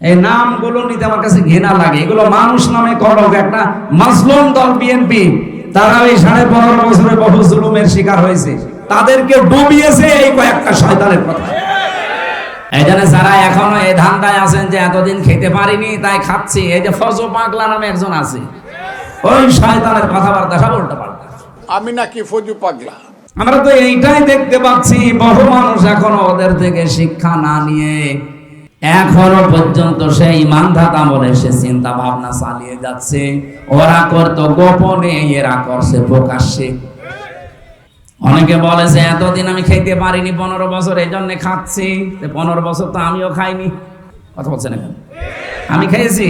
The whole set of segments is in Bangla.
এই নামগুলো নিতে আমার কাছে ঘৃণা লাগে। এগুলো মানুষ নামে কলক একটা মাসলুম দল বিএনপি তারা ওই সাড়ে পনেরো বছরে বহু জুলুমের শিকার হয়েছে। তাদেরকে ডুবিয়েছে এই কয়েকটা শয়তানের কথা। এই জন্য যারা এখনও এই ধান্দায় আছেন যে এতদিন খেতে পারিনি তাই খাচ্ছি। এই যে ফজো পাগলা নামে একজন আছে। ওই শয়তানের কথাবার্তা সব উল্টো পাল্টা আমি নাকি ফজু পাগলা? আমরা তো এইটাই দেখতে পাচ্ছি বহু মানুষ এখনও ওদের থেকে শিক্ষা না নিয়ে এখনও পর্যন্ত সেই ইমানধাতা বলে সে চিন্তা ভাবনা চালিয়ে যাচ্ছে। ওরা করতো গোপনে, এরা করছে প্রকাশ্যে। অনেকে বলে যে, এতদিন আমি খেতে পারিনি, পনেরো বছর এই জন্য খাচ্ছি পনেরো বছর তো আমিও খাইনি। কথা বলছেন এখন? আমি খেয়েছি।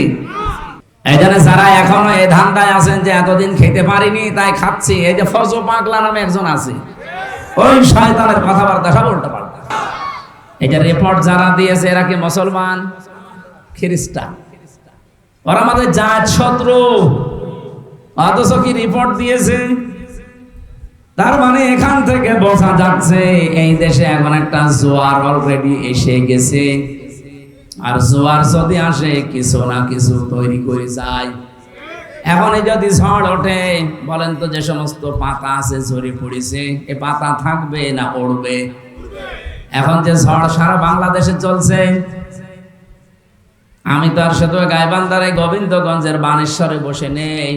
এই জন্য যারা এখনও এই ধান্দায় আছেন যে, এতদিন খেতে পারিনি, তাই খাচ্ছি। এই যে ফজো পাগলা নামে একজন আছে। ওই শয়তানের কথাবার্তা সব উল্টো এই রিপোর্ট যারা দিয়েছে, এরা কি মুসলমান? খ্রিস্টান। ওরা আমাদের জাত শত্রু। অথচ কি রিপোর্ট দিয়েছে? তার মানে এখান থেকে বোঝা যাচ্ছে, এই দেশে এখন একটা জোয়ার অলরেডি এসে গেছে। আর জোয়ার যদি আসে, কিছু না কিছু তৈরি করে যায়। এখন যদি ঝড় ওঠে, বলেন তো যে সমস্ত পাতা আছে, ঝরে পড়েছে, এ পাতা থাকবে না পড়বে? এখন যে ঝড় সারা বাংলাদেশে চলছে আমি তো আর শুধু গাইবান্ধারে গোবিন্দগঞ্জের বানেশ্বরে বসে নেই।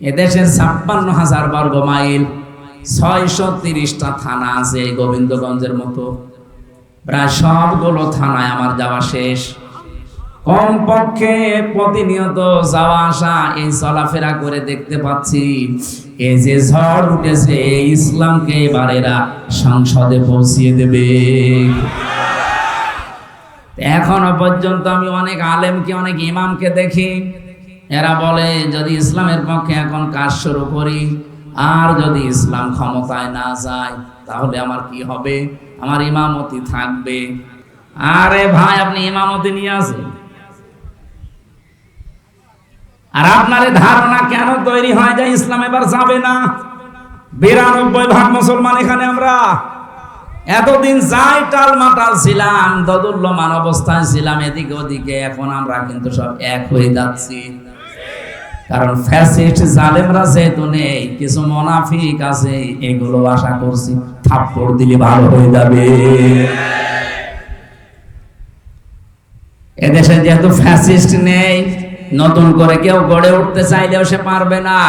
এদেশের ছাপ্পান্ন হাজার বর্গ মাইল ছয়শো তিরিশটা থানা আছে গোবিন্দগঞ্জের মতো। প্রায় সবগুলো থানায় আমার যাওয়া শেষ। কমপক্ষে প্রতিনিয়ত যাওয়া আসা, এই চলাফেরা করে দেখতে পাচ্ছি। এই যে ঝড় উঠেছে ইসলামকে এবার এরা সংসদে পৌঁছিয়ে দেবে। এখনও পর্যন্ত আমি অনেক আলেমকে, অনেক ইমামকে দেখি। এরা বলে, যদি ইসলামের পক্ষে এখন কাজ শুরু করি, আর যদি ইসলাম ক্ষমতায় না যায়, তাহলে আমার কি হবে? আমার ইমামতি থাকবে। আরে ভাই, আপনি ইমামতি নিয়ে আসেন। আর আপনার ধারণা কেন তৈরি হয় যে ইসলাম এবার যাবে না? বিরানব্বই ভাগ মুসলমান এখানে আমরা। এতদিন যাই টাল মাটাল ছিলাম, দদুল্যমান অবস্থায় ছিলাম, এদিকে ওদিকে, এখন আমরা কিন্তু সব এক হয়ে যাচ্ছি। কারণ ফ্যাসিস্ট জালেমরা যেহেতু নেই, কিছু মোনাফিক আছে, এগুলো আশা করছি থাপ্পড় দিলে ভালো হয়ে যাবে। এদেশে যেহেতু ফ্যাসিস্ট নেই নতুন করে কেউ গড়ে উঠতে চাইলেও সে পারবে না।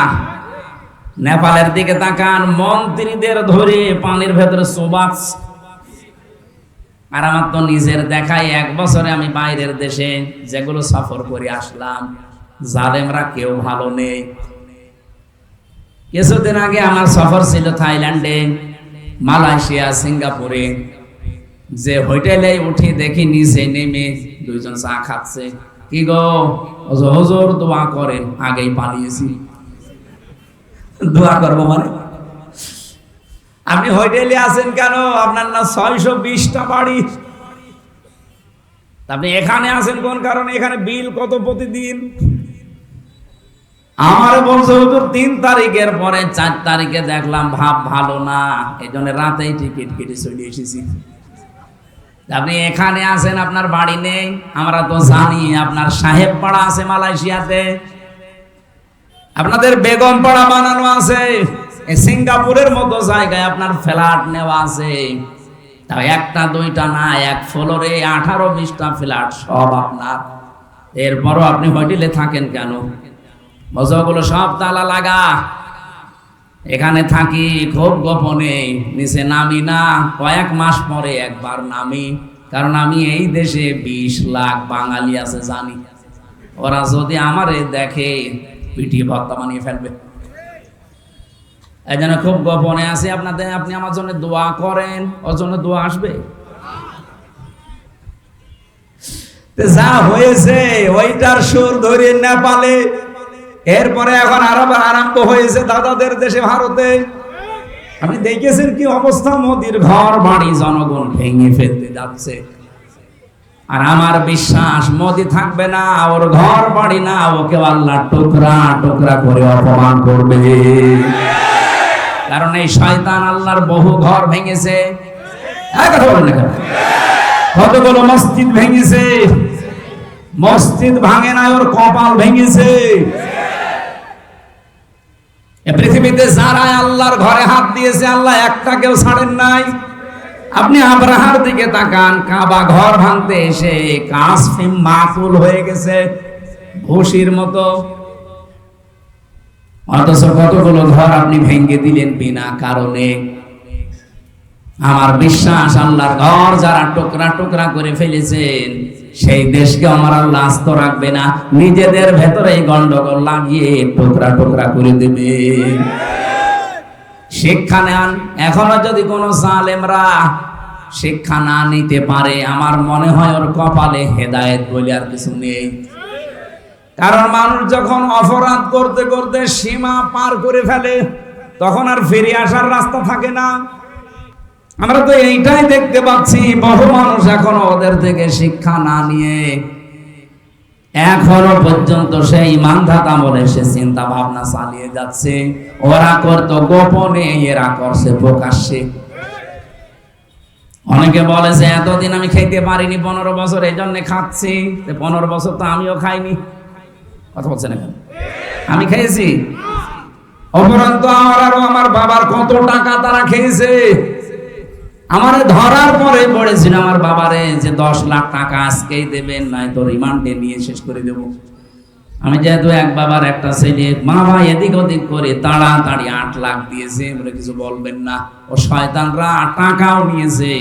নেপালের দিকে তাকান, মন্ত্রীদের ধরে পানির ভেতরে সোবাস আর আমার তো নিজের দেখাই, এক বছরে আমি বাইরের দেশে যেগুলো সফর করে আসলাম, জালেমরা কেউ ভালো নেই। কিছুদিন আগে আমার সফর ছিল থাইল্যান্ডে, মালয়েশিয়া, সিঙ্গাপুরে। যে হোটেলে উঠে দেখি নিচে নেমে দুইজন চা খাচ্ছে। কি গো? হজর দোয়া করেন আগেই পালিয়েছি। দোয়া করব মানে? আপনি হোটেলে আছেন কেন? আপনার না ছয়শো বিশটা বাড়ি। আপনি এখানে আছেন কোন কারণে? এখানে বিল কত প্রতিদিন? আমার বলছে, হুজুর, তিন তারিখের পরে চার তারিখে দেখলাম ভাব ভালো না। এই জন্য রাতেই টিকিট কেটে চলে এসেছি। আপনি এখানে আছেন, আপনার বাড়ি নেই, আমরা তো জানি আপনার সাহেব পাড়া আছে মালয়েশিয়াতে। আপনাদের বেগম পাড়া বানানো আছে সিঙ্গাপুরের মতো জায়গায় আপনার ফ্ল্যাট নেওয়া আছে। একটা, দুইটা না, এক ফ্লোরে আঠারো বিশটা ফ্ল্যাট সব আপনার। এরপরও আপনি হোটেলে থাকেন কেন? মজাগুলো সব তালা লাগা। এখানে থাকি খুব গোপনে, নিচে নামি না, কয়েক মাস পরে একবার নামি। কারণ আমি এই দেশে বিশ লাখ বাঙালি আছে, জানি। ওরা যদি আমারে দেখে, পিটিয়ে ভত্তা বানিয়ে ফেলবে। এই জন্য খুব গোপনে আছে আপনাদের, আপনি আমার জন্য দোয়া করেন, ওর জন্য দোয়া আসবে। যা হয়েছে, ওইটার সুর ধরে নেপালে এরপরে এখন আরব আরম্ভ হয়েছে দাদাদের দেশে, ভারতে। আপনি দেখেছেন কি অবস্থা? মোদির ঘর, বাড়ি, জনগণ ভেঙে ফেলতে যাচ্ছে। আর আমার বিশ্বাস, মোদি থাকবে না, ওর ঘর, বাড়ি না ওকে আল্লাহ টুকরা টুকরা করে অপমান করবে। কারণ এই শয়তান আল্লাহর বহু ঘর ভেঙেছে। কেন? কতগুলো মসজিদ ভেঙেছে? মসজিদ ভাঙে না ওর কপাল ভেঙেছে। পৃথিবীতে যারা আল্লাহর ঘরে হাত দিয়েছে, আল্লাহ একটা কেউ ছাড়েন নাই। আপনি আব্রাহার দিকে তাকান, কাবা ঘর ভাঙতে এসে কাসফিম মাকুল হয়ে গেছে, ভুসির মতো। অথচ কতগুলো ঘর আপনি ভেঙে দিলেন বিনা কারণে। আমার বিশ্বাস, আল্লাহর ঘর যারা টুকরা টুকরা করে ফেলেছেন সেই দেশকে আমার আল্লাহ আস্ত রাখবে না। নিজেদের ভেতরে এই গন্ডগোল লাগিয়ে টুকরা টুকরা করে দেবে। শিক্ষা নেন। এখনও যদি কোনো জালেমরা শিক্ষা না নিতে পারে, আমার মনে হয় ওর কপালে হেদায়েত বলে আর কিছু নেই। কারণ মানুষ যখন অপরাধ করতে করতে সীমা পার করে ফেলে, তখন আর ফিরে আসার রাস্তা থাকে না। আমরা তো এইটাই দেখতে পাচ্ছি, বহু মানুষ এখনও ওদের থেকে শিক্ষা না নিয়ে এখনও পর্যন্ত সেই মানধাতা বলে সে চিন্তা ভাবনা চালিয়ে যাচ্ছে। ওরা করতো গোপনে, এরা করছে প্রকাশ্যে। অনেকে বলে যে, এতদিন আমি খেতে পারিনি, পনেরো বছর এই জন্য খাচ্ছি পনেরো বছর তো আমিও খাইনি। কথা বলছেন এখন? আমি খেয়েছি। অপরান্ত আমার, আরও আমার বাবার কত টাকা তারা খেয়েছে। আমার ধরার পরে পড়েছিল আমার বাবারে যে দশ লাখ টাকা আজকেই দেবেন, নাই তো রিমান্ডে নিয়ে শেষ করে দেব। আমি যেহেতু এক বাবার একটা ছেলে বাবা এদিক ওদিক করে তাড়াতাড়ি আট লাখ দিয়েছে, বলে কিছু বলবেন না। ও শয়তানরা টাকাও নিয়েছে,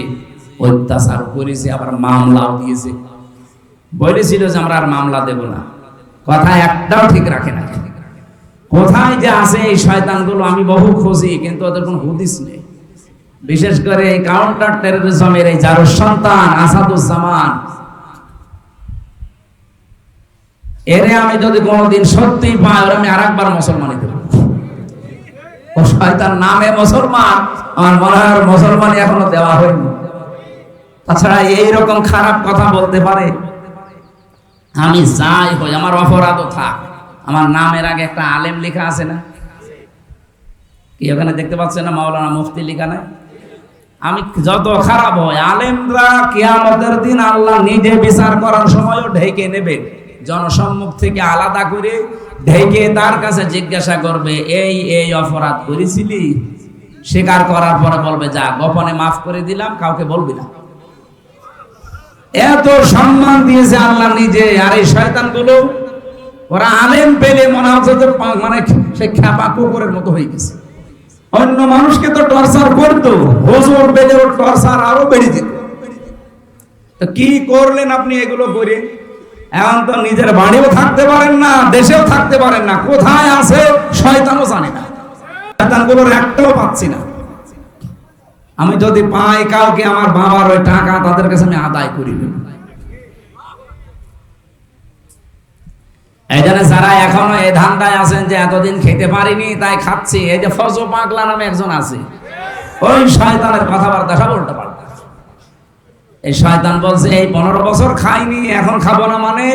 অত্যাচার করেছে, আবার মামলাও দিয়েছে। বলেছিল যে আমরা আর মামলা দেব না। কথা একটাও ঠিক রাখে না। কোথায় যে আছে এই শয়তানগুলো আমি বহু খুঁজি কিন্তু ওদের কোনো হুদিস নেই। বিশেষ করে এই কাউন্টার টেরোরিজমের এই যার সন্তান, আসাদুজ্জামান। এরে আমি যদি কোনোদিন সত্যি পাই, ওর আমি আরেকবার মুসলমানই দেব। ও শয়তান নামে মুসলমান, আমার মনে হয় ওর মুসলমানই এখনও দেওয়া হয়নি। তাছাড়া এইরকম খারাপ কথা বলতে পারে, আমি যাই হই, আমার অপরাধও থাক। আমার নামের আগে একটা আলেম লেখা আছে না? কি ওখানে দেখতে পাচ্ছেন না? মাওলানা মুফতি লেখা নাই? আমি যত খারাপ হয়, আলেমরা কিয়ামতের দিন আল্লাহ নিজে বিচার করার সময়ও ঢেকে নেবে। জনসম্মুখ থেকে আলাদা করে ঢেকে তার কাছে জিজ্ঞাসা করবে, এই এই অপরাধ করেছিলি? স্বীকার করার পরে বলবে, যা, গোপনে মাফ করে দিলাম, কাউকে বলবি না। এত সম্মান দিয়েছে আল্লাহ নিজে, আর এই শয়তানগুলো, ওরা আলেম পেলে মনে হচ্ছে মানে সে খ্যাপা কুকুরের মতো হয়ে গেছে। অন্য মানুষকে তো টর্চার করতো। হুজুর ওর টর্চার আরও বেড়ে যেত। কি করলেন আপনি এগুলো করে? এখন তো নিজের বাড়িও থাকতে পারেন না, দেশেও থাকতে পারেন না। কোথায় আছে, শয়তানও জানে না। শয়তানগুলোর একটাও পাচ্ছি না। আমি যদি পাই কাউকে, আমার বাবার ওই টাকা তাদের কাছে আমি আদায় করি। এই জন্য যারা এখনও এই ধান্দায় আছেন যে এতদিন খেতে পারিনি, তাই খাচ্ছি। এই যে ফজ পাগলা নামে একজন আছে। ওই শয়তানের কথাবার্তা সব উল্টো পাল্টা। এই শয়তান বলছে, এই পনেরো বছর খাইনি, এখন খাব না মানে?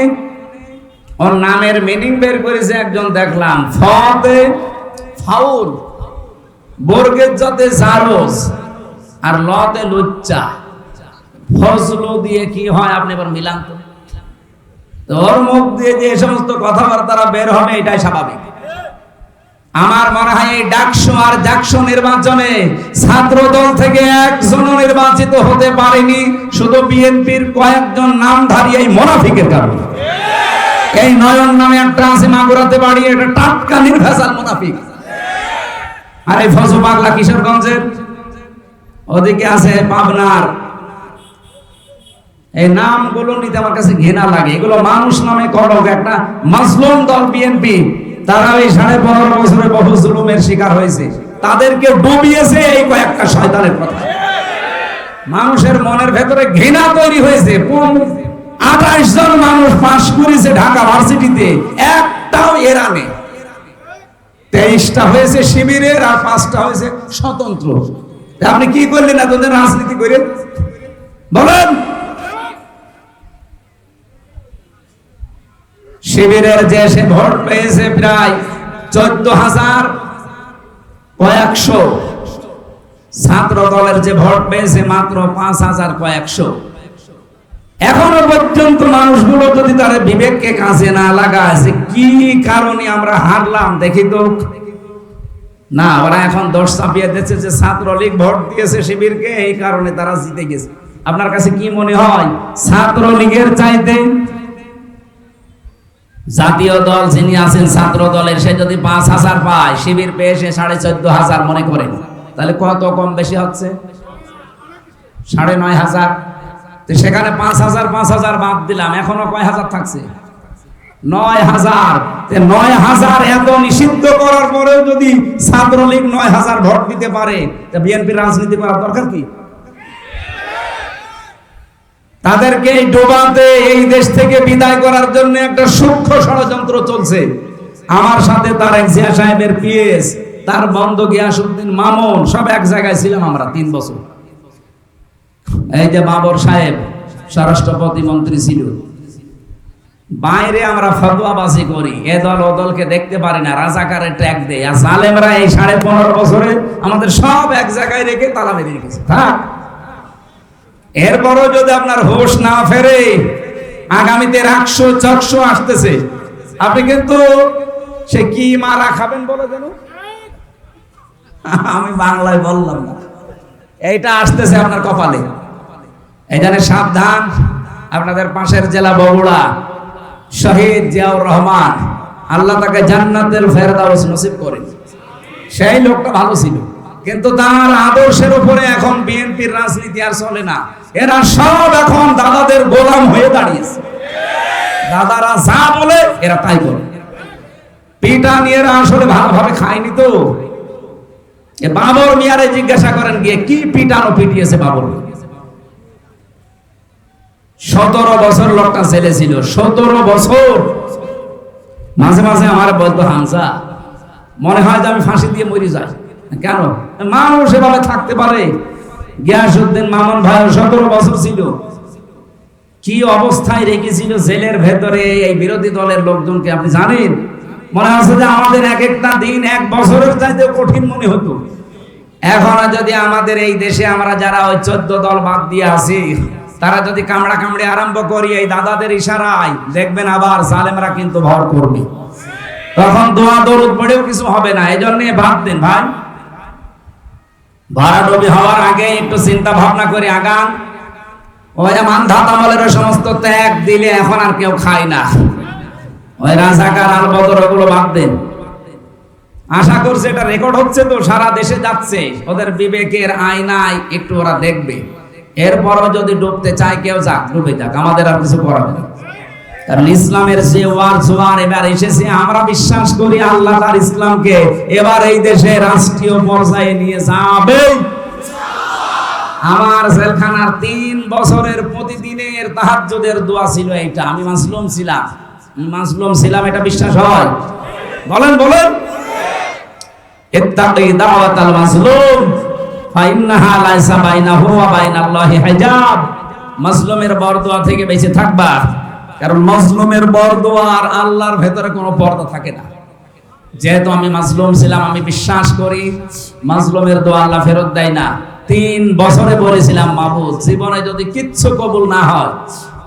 ওর নামের মিনিং বের করেছে একজন, দেখলাম ফতে ফাউল, বর্গের যাতে জারজ আর লতে লুচ্চা। ফজলো দিয়ে কি হয়, আপনি এবার মিলান তো। তো ওর মুখ দিয়ে যে সমস্ত কথাবার্তারা বের হবে, এটাই স্বাভাবিক। আমার মনে হয় এই ডাকসু আর ডাকসু নির্বাচনে ছাত্র দল থেকে একজনও নির্বাচিত হতে পারেনি, শুধু বিএনপির কয়েকজন নাম নামধারী এই মোনাফিকের কারণে। এই নয়ন নামে একটা আছে মাগুরাতে বাড়ি, এটা টাটকা নির্ভেজাল মোনাফিক। আর এই ফজু পাগলা কিশোরগঞ্জের। ওদিকে আছে পাবনার এই নামগুলো নিতে আমার কাছে ঘৃণা লাগে। এগুলো মানুষ নামে কলক একটা মাসলুম দল বিএনপি তারা ওই সাড়ে পনেরো বছরে বহু জুলুমের শিকার হয়েছে। তাদেরকে ডুবিয়েছে এই কয়েকটা শয়তানের কথা। মানুষের মনের ভেতরে ঘৃণা তৈরি হয়েছে। আঠাশ জন মানুষ পাশ করেছে ঢাকা ভার্সিটিতে। একটাও এরা তেইশটা হয়েছে শিবিরের আর পাঁচটা হয়েছে স্বতন্ত্র। আপনি কি করলেন এতদিন রাজনীতি করে বলেন! শিবিরের যে সে ভোট পেয়েছে প্রায় চোদ্দ হাজার কয়েকশো। ছাত্র দলের যে ভোট পেয়েছে মাত্র পাঁচ হাজার কয়েকশো। এখনও পর্যন্ত মানুষগুলো যদি তার বিবেককে কাছে না লাগায়, যে কি কারণে আমরা হারলাম, দেখি তো। না, ওরা এখন দশ চাপিয়ে দিচ্ছে যে ছাত্রলীগ ভোট দিয়েছে শিবিরকে, এই কারণে তারা জিতে গেছে। আপনার কাছে কি মনে হয়? ছাত্রলীগের চাইতে জাতীয় দল যিনি আছেন ছাত্র দলের সে যদি পাঁচ হাজার পায়, শিবির পেয়ে সে সাড়ে চোদ্দ হাজার মনে করেন তাহলে কত কম বেশি হচ্ছে? সাড়ে নয় হাজার। তো সেখানে পাঁচ হাজার পাঁচ হাজার বাদ দিলাম, এখনও কয় হাজার থাকছে? নয় হাজার। নয় হাজার এত নিষিদ্ধ করার পরেও যদি ছাত্রলীগ নয় হাজার ভোট দিতে পারে, তা বিএনপি রাজনীতি করার দরকার কি? তাদেরকে এই ডোবাতে এই দেশ থেকে বিদায় করার জন্য একটা সূক্ষ্ম ষড়যন্ত্র চলছে। আমার সাথে তার এক জিয়া সাহেবের পিএস, তার বন্ধ গিয়াসুদ্দিন মামুন, সব এক জায়গায় ছিলাম আমরা তিন বছর। এই যে বাবর সাহেব, স্বরাষ্ট্র প্রতিমন্ত্রী ছিল। বাইরে আমরা ফতোয়াবাজি করি, এ দল ও দলকে দেখতে পারি না রাজাকারের ট্যাগ দেয়। আর জালেমরা এই সাড়ে পনেরো বছরে আমাদের সব এক জায়গায় রেখে তালা মেরে রেখেছে থাক। এরপরও যদি আপনার হোশ না ফেরে, আগামীতে রাকশো চকশো আসতেছে, আপনি কিন্তু সে কি মারা খাবেন বলে যেন? আমি বাংলায় বললাম না। এইটা আসতেছে আপনার কপালে। এই জন্য সাবধান, আপনাদের পাশের জেলা বগুড়া, শহীদ জিয়াউর রহমান, আল্লাহ তাকে জান্নাতের ফেরদাউস নসিব করেন। সেই লোকটা ভালো ছিল। কিন্তু তার আদর্শের উপরে এখন বিএনপির রাজনীতি আর চলে না। এরা সব এখন দাদাদের গোলাম হয়ে দাঁড়িয়েছে। দাদারা যা বলে, এরা তাই বলে। পিটা নিয়ে আসলে ভালোভাবে খায়নি তো। বাবর মিয়ারে জিজ্ঞাসা করেন, গিয়ে কি পিটানো পিটিয়েছে বাবর সতেরো বছর লোকটা ছেলে ছিল, সতেরো বছর। মাঝে মাঝে আমার বলতো হামসা মনে হয় যে আমি ফাঁসি দিয়ে মরি যাই। কেন? মানুষ এভাবে থাকতে পারে? গিয়াসুদ্দিন মামুন ভাই সতেরো বছর ছিল। কি অবস্থায় রেখেছিল জেলের ভেতরে এই বিরোধী দলের লোকজনকে আপনি জানেন? মনে হচ্ছে যে আমাদের এক একটা দিন এক বছরের চাইতে কঠিন মনে হতো। এখন যদি আমাদের এই দেশে আমরা যারা ওই চোদ্দ দল বাদ দিয়ে আছি, তারা যদি কামড়া কামড়ে আরম্ভ করি এই দাদাদের ইশারায়, দেখবেন আবার জালেমরা কিন্তু ভর করবে। তখন দোয়া দরুদ পড়েও কিছু হবে না। এই জন্য ভাবতেন ভাই। ভাড়াডবি হওয়ার আগে একটু চিন্তা ভাবনা করে আগান। ওই যে মানধাত সমস্ত ত্যাগ দিলে এখন আর কেউ খায় না। ওই রাজাকার আল বদর ওগুলো বাদ দেন। আশা করছে এটা রেকর্ড হচ্ছে তো, সারা দেশে যাচ্ছে। ওদের বিবেকের আয়নায় একটু ওরা দেখবে। এরপরও যদি ডুবতে চায় কেউ যাক, ডুবে যাক। আমাদের আর কিছু করার নেই। কারণ ইসলামের যে ওয়ার জোয়ার এবার এসেছে, আমরা বিশ্বাস করি আল্লাহ তার ইসলামকে এবার এই দেশে রাষ্ট্রীয় পর্যায়ে নিয়ে যাবে। আমার জেলখানার তিন বছরের প্রতিদিনের দোয়া ছিল আমি মাসলুম ছিলাম। মাসলুম ছিলাম, এটা বিশ্বাস হয়? বলেন বলেন। মাসলুম ফাইন্নাহা লাইসা বাইনাহু ওয়া বাইনাল্লাহি হিজাব। মাসলুমের বরদোয়া থেকে বেঁচে থাকবা। কারণ মজলুমের বরদোয়া আর আল্লাহর ভেতরে কোনো পর্দা থাকে না। যেহেতু আমি মাজলুম ছিলাম, আমি বিশ্বাস করি, মাজলুমের দোয়া আল্লাহ ফেরত দেয় না। তিন বছরে বলেছিলাম মাবুদ জীবনে যদি কিচ্ছু কবুল না হয়,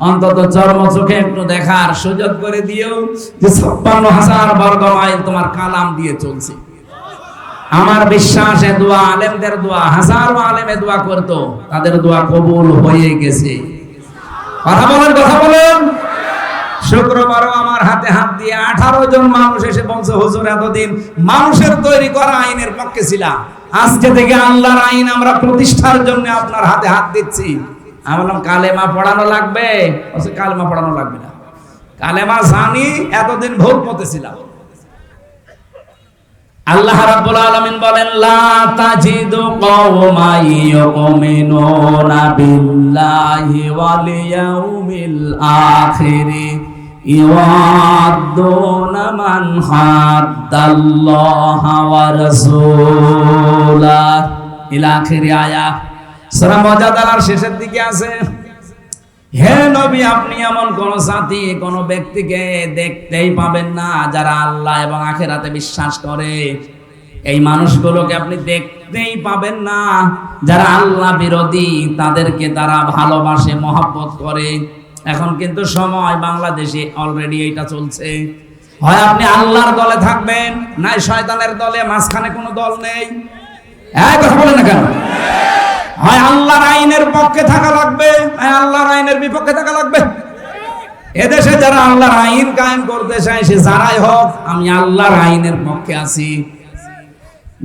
অন্তত চর্ম চোখে একটু দেখার সুযোগ করে দিও যে ছাপ্পান্ন হাজার বর্গ মাইল তোমার কালাম দিয়ে চলছে। আমার বিশ্বাস এ দোয়া, আলেমদের দোয়া, হাজারো আলেমে দোয়া করতো, তাদের দোয়া কবুল হয়ে গেছে। কথা বলেন কথা বলেন। শুক্রবারও আমার হাতে হাত দিয়ে আঠারো জন মানুষ এসে বলছে, হুজুর, এতদিন মানুষের তৈরি করা আইনের পক্ষে ছিলাম। আজকে থেকে আল্লাহর আইন আমরা প্রতিষ্ঠার জন্য আপনার হাতে হাত দিচ্ছি। আমি বললাম, কালেমা পড়ানো লাগবে? কালেমা পড়ানো লাগবে না। কালেমা জানি, এতদিন ভুল পথে ছিলাম। আল্লাহ রাব্বুল আলামিন বলেন, লা তাজিদু কওমান ইউমিনুনা বিল্লাহি ওয়াল ইয়াউমিল আখির। ইওয়াদুনা মান হাদ্দাল্লাহা ওয়া রাসূলা ইলা আখির আয়া সূরা মুজাদালার শেষের দিকে আছে। হে নবী, আপনি এমন কোন জাতি, কোন ব্যক্তিকে দেখতেই পাবেন না যারা আল্লাহ এবং আখেরাতে বিশ্বাস করে। এই মানুষগুলোকে আপনি দেখতেই পাবেন না যারা আল্লাহ বিরোধী, তাদেরকে তারা ভালোবাসে, মহব্বত করে। এখন কিন্তু সময় বাংলাদেশে অলরেডি এইটা চলছে। হয় আপনি আল্লাহর দলে থাকবেন নাই শয়তানের দলে মাঝখানে কোনো দল নেই। কথা বলেন না কেন? হয় আল্লাহর আইনের পক্ষে থাকা লাগবে হয় আল্লাহর আইনের বিপক্ষে থাকা লাগবে। এদেশে যারা আল্লাহর আইন কায়েম করতে চায় সে যারাই হোক আমি আল্লাহর আইনের পক্ষে আছি।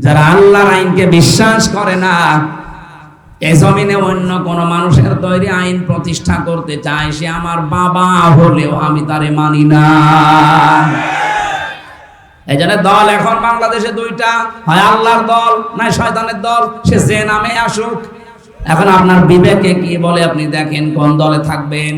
যারা আল্লাহর আইনকে বিশ্বাস করে না এই জমিনে অন্য কোনো মানুষের তৈরি আইন প্রতিষ্ঠা করতে চায়, সে আমার বাবা হলেও আমি তারে মানি না। এই জন্য দল এখন বাংলাদেশে দুইটা। হয় আল্লাহর দল না শয়তানের দল, সে যে নামে আসুক। এখন আপনার বিবেকে কি বলে আপনি দেখেন, কোন দলে থাকবেন?